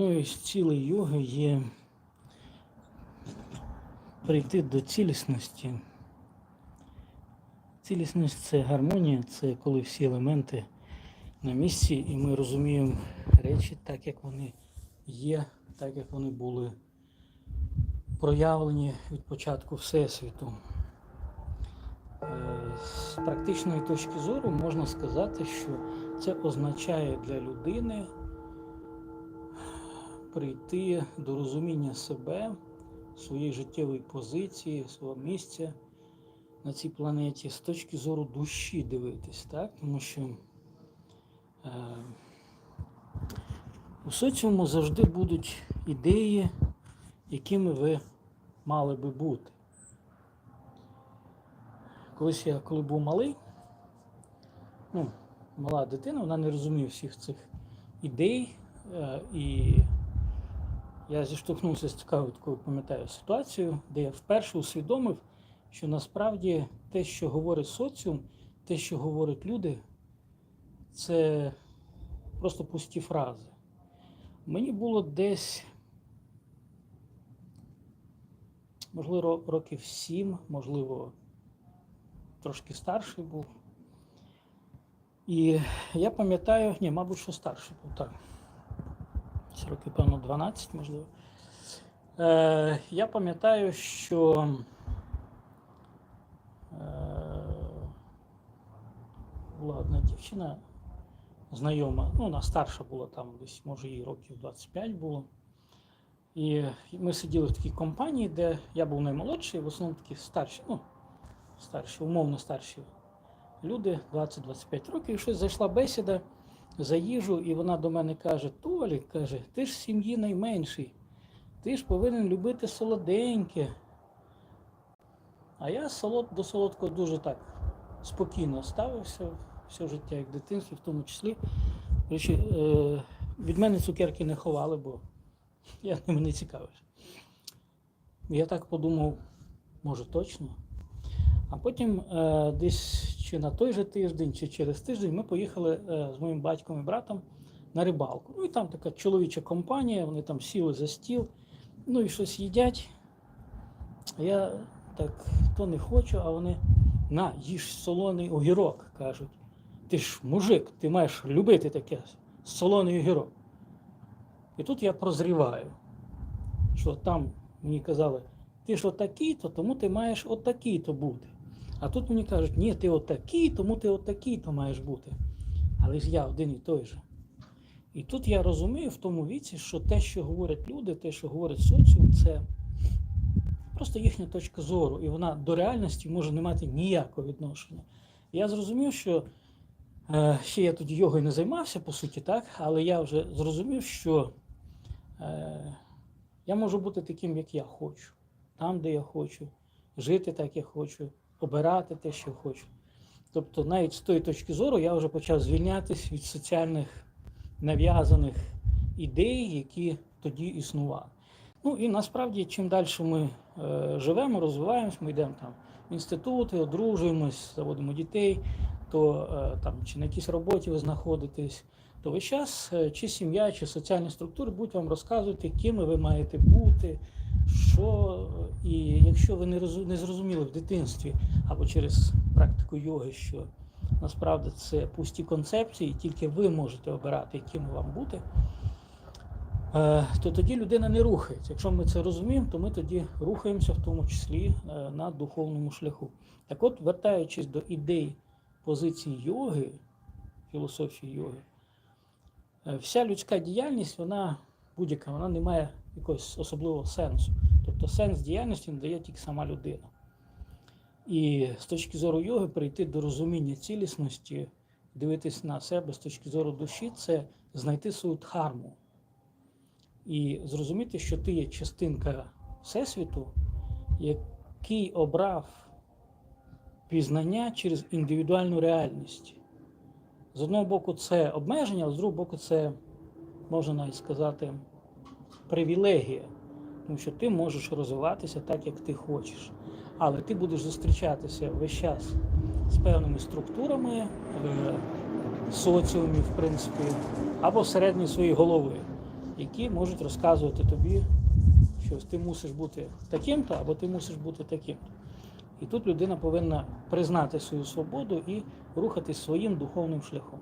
Одною з цілей йоги є прийти до цілісності. Цілісність це гармонія, це коли всі елементи на місці, і ми розуміємо речі так, як вони є, так як вони були проявлені від початку Всесвіту. Е, З практичної точки зору можна сказати, що це означає для людини прийти до розуміння себе, своєї життєвої позиції, свого місця на цій планеті з точки зору душі дивитись, так? Тому що е, у соціуму завжди будуть ідеї, якими ви мали би бути. Колись я, коли був малий, ну, мала дитина, вона не розуміє всіх цих ідей, е, і я зіштовхнувся з цікавою такою, пам'ятаю, ситуацією, де я вперше усвідомив, що насправді те, що говорить соціум, те, що говорять люди, це просто пусті фрази. Мені було десь, можливо, років сім, можливо, трошки старший був. І я пам'ятаю, ні, мабуть, що старший був, так. Це років, певно, 12, можливо. Е, я пам'ятаю, що е, була одна дівчина знайома, ну, вона старша була там, десь, може, їй років 25 було. І ми сиділи в такій компанії, де я був наймолодший, в основному такі старші, ну, старші, умовно старші люди, 20-25 років, і щось зайшла бесіда за їжу, і вона до мене каже: Толік, каже, ти ж з сім'ї найменший, ти ж повинен любити солоденьке. А я солод, до солодкого дуже так спокійно ставився все життя, як в в тому числі. Речі, е, від мене цукерки не ховали, бо я ними не цікавився. Я так подумав, може точно. А потім е, десь чи на той же тиждень, чи через тиждень ми поїхали е, з моїм батьком і братом на рибалку. Ну і там така чоловіча компанія, вони там сіли за стіл, ну і щось їдять. Я так то не хочу, а вони на, їж солоний огірок, кажуть. Ти ж мужик, ти маєш любити таке солоний огірок. І тут я прозріваю, що там мені казали, ти ж отакий-то, тому ти маєш отакий-то бути. А тут мені кажуть, ні, ти отакий, тому ти отакий-то маєш бути. Але ж я один і той же. І тут я розумію в тому віці, що те, що говорять люди, те, що говорить соціум, це просто їхня точка зору, і вона до реальності може не мати ніякого відношення. Я зрозумів, що е, ще я тоді йогою не займався, по суті, так, але я вже зрозумів, що е, я можу бути таким, як я хочу, там, де я хочу, жити так, як хочу, обирати те, що хочу. Тобто, навіть з тої точки зору я вже почав звільнятися від соціальних нав'язаних ідей, які тоді існували. Ну і насправді, чим далі ми е, живемо, розвиваємось, ми йдемо там в інститути, одружуємось, заводимо дітей, то е, там чи на якійсь роботі ви знаходитесь, то весь час е, чи сім'я, чи соціальні структури будуть вам розказувати, ким ви маєте бути, що, і якщо ви не, не зрозуміли в дитинстві або через практику йоги, що насправді це пусті концепції, тільки ви можете обирати, яким вам бути, е, то тоді людина не рухається. Якщо ми це розуміємо, то ми тоді рухаємося в тому числі е, на духовному шляху. Так от, вертаючись до ідей позиції йоги, філософії йоги, е, вся людська діяльність, вона будь-яка, вона не має якогось особливого сенсу. Тобто сенс діяльності надає тільки сама людина. І з точки зору йоги прийти до розуміння цілісності, дивитись на себе з точки зору душі, це знайти свою дхарму. І зрозуміти, що ти є частинка Всесвіту, який обрав пізнання через індивідуальну реальність. З одного боку, це обмеження, а з другого боку, це, можна навіть сказати, привілегія. Тому що ти можеш розвиватися так, як ти хочеш. Але ти будеш зустрічатися весь час з певними структурами е, соціумів, в принципі, або всередині своєї голови, які можуть розказувати тобі, що ти мусиш бути таким-то або ти мусиш бути таким-то. І тут людина повинна признати свою свободу і рухатись своїм духовним шляхом.